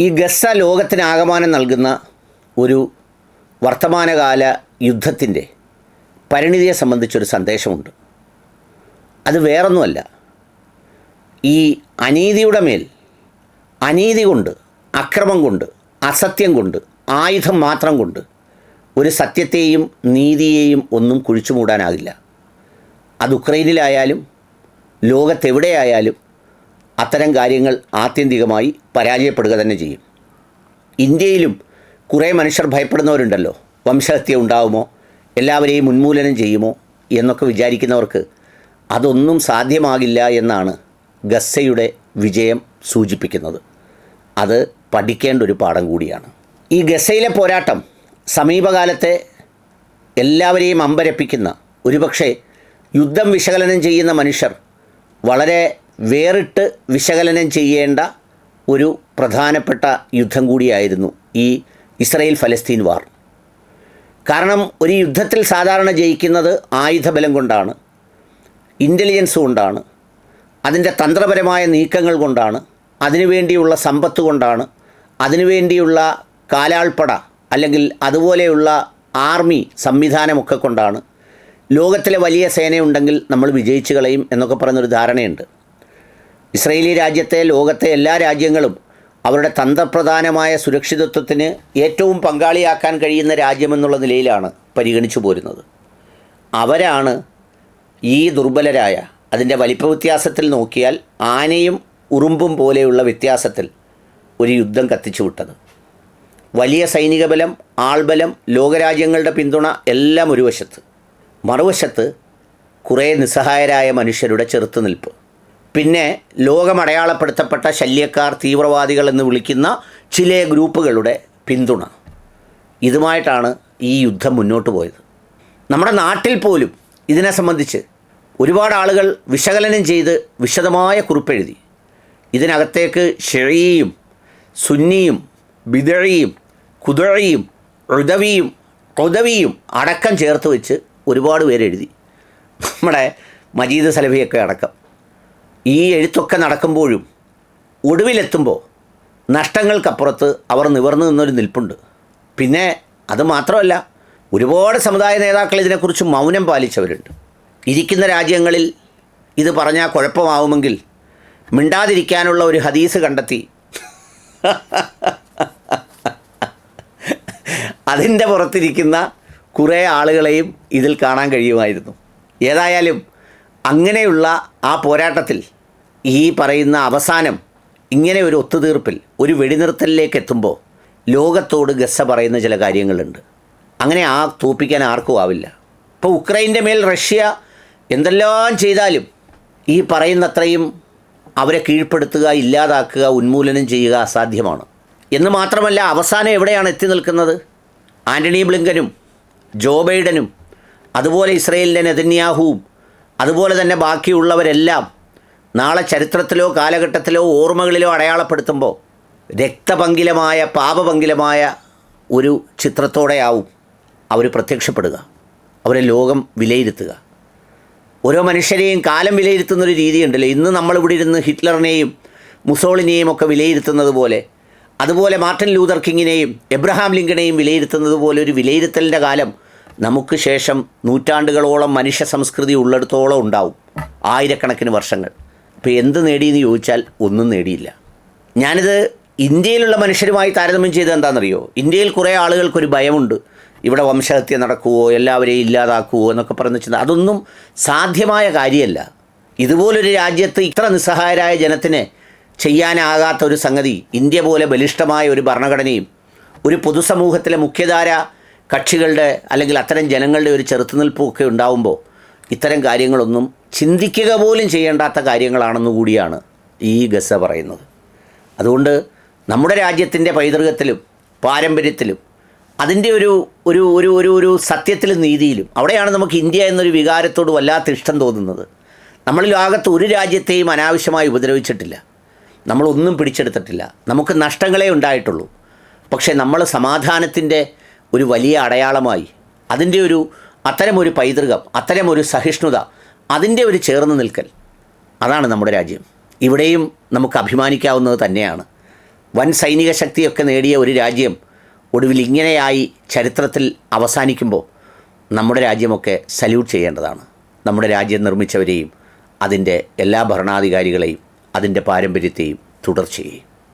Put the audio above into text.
ഈ ഗസ ലോകത്തിനാകമാനം നൽകുന്ന ഒരു വർത്തമാനകാല യുദ്ധത്തിന്റെ പരിണിതിയെ സംബന്ധിച്ചൊരു സന്ദേശമുണ്ട്. അത് വേറൊന്നുമല്ല. ഈ അനീതിയുടെ മേൽ അനീതി കൊണ്ട് അക്രമം കൊണ്ട് അസത്യം കൊണ്ട് ആയുധം മാത്രം കൊണ്ട് ഒരു സത്യത്തെയും നീതിയെയും ഒന്നും കുഴിച്ചു മൂടാനാകില്ല അത് ഉക്രൈനിലായാലും ലോകത്തെവിടെയായാലും അത്തരം കാര്യങ്ങൾ ആത്യന്തികമായി പരാജയപ്പെടുക തന്നെ ചെയ്യും. ഇന്ത്യയിലും കുറേ മനുഷ്യർ ഭയപ്പെടുന്നവരുണ്ടല്ലോ. വംശഹത്യ ഉണ്ടാവുമോ? എല്ലാവരെയും ഉന്മൂലനം ചെയ്യുമോ? എന്നൊക്കെ വിചാരിക്കുന്നവർക്ക് അതൊന്നും സാധ്യമാകില്ല എന്നാണ് ഗസ്സയുടെ വിജയം സൂചിപ്പിക്കുന്നത്. അത് പഠിക്കേണ്ട ഒരു പാഠം കൂടിയാണ്. ഈ ഗസയിലെ പോരാട്ടം സമീപകാലത്തെ എല്ലാവരെയും അമ്പരപ്പിക്കുന്ന ഒരുപക്ഷെ യുദ്ധം വിശകലനം ചെയ്യുന്ന മനുഷ്യർ വളരെ വേറിട്ട് വിശകലനം ചെയ്യേണ്ട ഒരു പ്രധാനപ്പെട്ട യുദ്ധം കൂടിയായിരുന്നു ഈ ഇസ്രയേൽ ഫലസ്തീൻ വാർ. കാരണം ഒരു യുദ്ധത്തിൽ സാധാരണ ജയിക്കുന്നത് ആയുധബലം കൊണ്ടാണ് ഇന്റലിജൻസ് കൊണ്ടാണ് അതിന്റെ തന്ത്രപരമായ നീക്കങ്ങൾ കൊണ്ടാണ് അതിനുവേണ്ടിയുള്ള സമ്പത്ത് കൊണ്ടാണ് അതിനുവേണ്ടിയുള്ള കാലാൾപ്പട അല്ലെങ്കിൽ അതുപോലെയുള്ള ആർമി സംവിധാനമൊക്കെ കൊണ്ടാണ് ലോകത്തിലെ വലിയ സേനയുണ്ടെങ്കിൽ നമ്മൾ വിജയിച്ചു കളയും എന്നൊക്കെ പറയുന്നൊരു ധാരണയുണ്ട്. ഇസ്രയേലി രാജ്യത്തെ ലോകത്തെ എല്ലാ രാജ്യങ്ങളും അവരുടെ തന്ത്രപ്രധാനമായ സുരക്ഷിതത്വത്തിന് ഏറ്റവും പങ്കാളിയാക്കാൻ കഴിയുന്ന രാജ്യമെന്നുള്ള നിലയിലാണ് പരിഗണിച്ചു പോരുന്നത്. അവരാണ് ഈ ദുർബലരായ അതിന്റെ വലിപ്പ വ്യത്യാസത്തിൽ നോക്കിയാൽ ആനയും ഉറുമ്പും പോലെയുള്ള വ്യത്യാസത്തിൽ ഒരു യുദ്ധം കത്തിച്ചു വിട്ടത്. വലിയ സൈനിക ബലം ആൾബലം ലോകരാജ്യങ്ങളുടെ പിന്തുണ എല്ലാം ഒരു വശത്ത്. മറുവശത്ത് കുറേ നിസ്സഹായരായ മനുഷ്യരുടെ ചെറുത്തുനിൽപ്പ്. പിന്നെ ലോകമടയാളപ്പെടുത്തപ്പെട്ട ശല്യക്കാർ തീവ്രവാദികൾ എന്ന് വിളിക്കുന്ന ചില ഗ്രൂപ്പുകളുടെ പിന്തുണ. ഇതുമായിട്ടാണ് ഈ യുദ്ധം മുന്നോട്ട് പോയത്. നമ്മുടെ നാട്ടിൽ പോലും ഇതിനെ സംബന്ധിച്ച് ഒരുപാട് ആളുകൾ വിശകലനം ചെയ്ത് വിശദമായ കുറിപ്പെഴുതി. ഇതിനകത്തേക്ക് ഷെഴിയും സുന്നിയും ബിദഴിയും കുതഴിയും ഋതവിയും കൊതവിയും അടക്കം ചേർത്ത് വെച്ച് ഒരുപാട് പേരെഴുതി. നമ്മുടെ മജീദ് സലഫിയൊക്കെ അടക്കം. ഈ എഴുത്തൊക്കെ നടക്കുമ്പോഴും ഒടുവിലെത്തുമ്പോൾ നഷ്ടങ്ങൾക്കപ്പുറത്ത് അവർ നിവർന്നു നിന്നൊരു നിൽപ്പുണ്ട്. പിന്നെ അത് മാത്രമല്ല ഒരുപാട് സമുദായ നേതാക്കൾ ഇതിനെക്കുറിച്ച് മൗനം പാലിച്ചവരുണ്ട്. ഇരിക്കുന്ന രാജ്യങ്ങളിൽ ഇത് പറഞ്ഞാൽ കുഴപ്പമാവുമെങ്കിൽ മിണ്ടാതിരിക്കാനുള്ള ഒരു ഹദീസ് കണ്ടെത്തി. അതിന്റെ പുറത്തിരിക്കുന്ന കുറേ ആളുകളെയും ഇതിൽ കാണാൻ കഴിയുമായിരുന്നു. ഏതായാലും അങ്ങനെയുള്ള ആ പോരാട്ടത്തിൽ ഈ പറയുന്ന അവസാനം ഇങ്ങനെ ഒരു ഒത്തുതീർപ്പിൽ ഒരു വെടിനിർത്തലിലേക്ക് എത്തുമ്പോൾ ലോകത്തോട് ഗസ പറയുന്ന ചില കാര്യങ്ങളുണ്ട്. അങ്ങനെ ആ തോപ്പിക്കാൻ ആർക്കും ആവില്ല. ഇപ്പോൾ ഉക്രൈന്റെ മേൽ റഷ്യ എന്തെല്ലാം ചെയ്താലും ഈ പറയുന്നത്രയും അവരെ കീഴ്പ്പെടുത്തുക ഇല്ലാതാക്കുക ഉന്മൂലനം ചെയ്യുക അസാധ്യമാണ്. എന്ന് മാത്രമല്ല അവസാനം എവിടെയാണ് എത്തി നിൽക്കുന്നത്? ആന്റണി ബ്ലിങ്കനും ജോ ബൈഡനും അതുപോലെ ഇസ്രയേലിന്റെ നെതന്യാഹുവും അതുപോലെ തന്നെ ബാക്കിയുള്ളവരെല്ലാം നാളെ ചരിത്രത്തിലോ കാലഘട്ടത്തിലോ ഓർമ്മകളിലോ അടയാളപ്പെടുത്തുമ്പോൾ രക്തപങ്കിലമായ പാപപങ്കിലമായ ഒരു ചിത്രത്തോടെയാവും അവർ പ്രത്യക്ഷപ്പെടുക. അവരെ ലോകം വിലയിരുത്തുക. ഓരോ മനുഷ്യരെയും കാലം വിലയിരുത്തുന്നൊരു രീതിയുണ്ടല്ലോ. ഇന്ന് നമ്മളിവിടെ ഇരുന്ന് ഹിറ്റ്ലറിനെയും മുസോളിനെയും ഒക്കെ വിലയിരുത്തുന്നത് പോലെ അതുപോലെ മാർട്ടിൻ ലൂതർ കിങ്ങിനെയും എബ്രഹാം ലിങ്കനെയും വിലയിരുത്തുന്നത് പോലെ ഒരു വിലയിരുത്തലിന്റെ കാലം നമുക്ക് ശേഷം നൂറ്റാണ്ടുകളോളം മനുഷ്യ സംസ്കൃതി ഉള്ളിടത്തോളം ഉണ്ടാവും. ആയിരക്കണക്കിന് വർഷങ്ങൾ. അപ്പോൾ എന്ത് നേടിയെന്ന് ചോദിച്ചാൽ ഒന്നും നേടിയില്ല. ഞാനിത് ഇന്ത്യയിലുള്ള മനുഷ്യരുമായി താരതമ്യം ചെയ്ത് എന്താണെന്നറിയോ? ഇന്ത്യയിൽ കുറേ ആളുകൾക്കൊരു ഭയമുണ്ട്. ഇവിടെ വംശഹത്യ നടക്കുവോ എല്ലാവരെയും ഇല്ലാതാക്കുവോ എന്നൊക്കെ പറഞ്ഞു വെച്ചാൽ അതൊന്നും സാധ്യമായ കാര്യമല്ല. ഇതുപോലൊരു രാജ്യത്ത് ഇത്ര നിസ്സഹായരായ ജനത്തിന് ചെയ്യാനാകാത്ത ഒരു സംഗതി ഇന്ത്യ പോലെ ബലിഷ്ഠമായ ഒരു ഭരണഘടനയും ഒരു പൊതുസമൂഹത്തിലെ മുഖ്യധാര കക്ഷികളുടെ അല്ലെങ്കിൽ അത്തരം ജനങ്ങളുടെ ഒരു ചെറുത്തുനിൽപ്പും ഒക്കെ ഉണ്ടാവുമ്പോൾ ഇത്തരം കാര്യങ്ങളൊന്നും ചിന്തിക്കുക പോലും ചെയ്യേണ്ടാത്ത കാര്യങ്ങളാണെന്ന് കൂടിയാണ് ഈ ഗസ പറയുന്നത്. അതുകൊണ്ട് നമ്മുടെ രാജ്യത്തിന്റെ പൈതൃകത്തിലും പാരമ്പര്യത്തിലും അതിന്റെ ഒരു ഒരു ഒരു ഒരു ഒരു സത്യത്തിലും നീതിയിലും അവിടെയാണ് നമുക്ക് ഇന്ത്യ എന്നൊരു വികാരത്തോട് വല്ലാത്ത ഇഷ്ടം തോന്നുന്നത്. നമ്മൾ ലോകത്ത് ഒരു രാജ്യത്തെയും അനാവശ്യമായി ഉപദ്രവിച്ചിട്ടില്ല. നമ്മളൊന്നും പിടിച്ചെടുത്തിട്ടില്ല. നമുക്ക് നഷ്ടങ്ങളേ ഉണ്ടായിട്ടുള്ളൂ. പക്ഷേ നമ്മൾ സമാധാനത്തിന്റെ ഒരു വലിയ അടയാളമായി. അതിന്റെ ഒരു അത്തരമൊരു പൈതൃകം അത്തരമൊരു സഹിഷ്ണുത അതിന്റെ ഒരു ചേർന്ന് നിൽക്കൽ. അതാണ് നമ്മുടെ രാജ്യം. ഇവിടെയും നമുക്ക് അഭിമാനിക്കാവുന്നത് തന്നെയാണ്. വൻ സൈനിക ശക്തിയൊക്കെ നേടിയ ഒരു രാജ്യം ഒടുവിൽ ഇങ്ങനെയായി ചരിത്രത്തിൽ അവസാനിക്കുമ്പോൾ നമ്മുടെ രാജ്യമൊക്കെ സല്യൂട്ട് ചെയ്യേണ്ടതാണ്. നമ്മുടെ രാജ്യം നിർമ്മിച്ചവരെയും അതിന്റെ എല്ലാ ഭരണാധികാരികളെയും അതിന്റെ പാരമ്പര്യത്തെയും തുടർച്ചയെയും.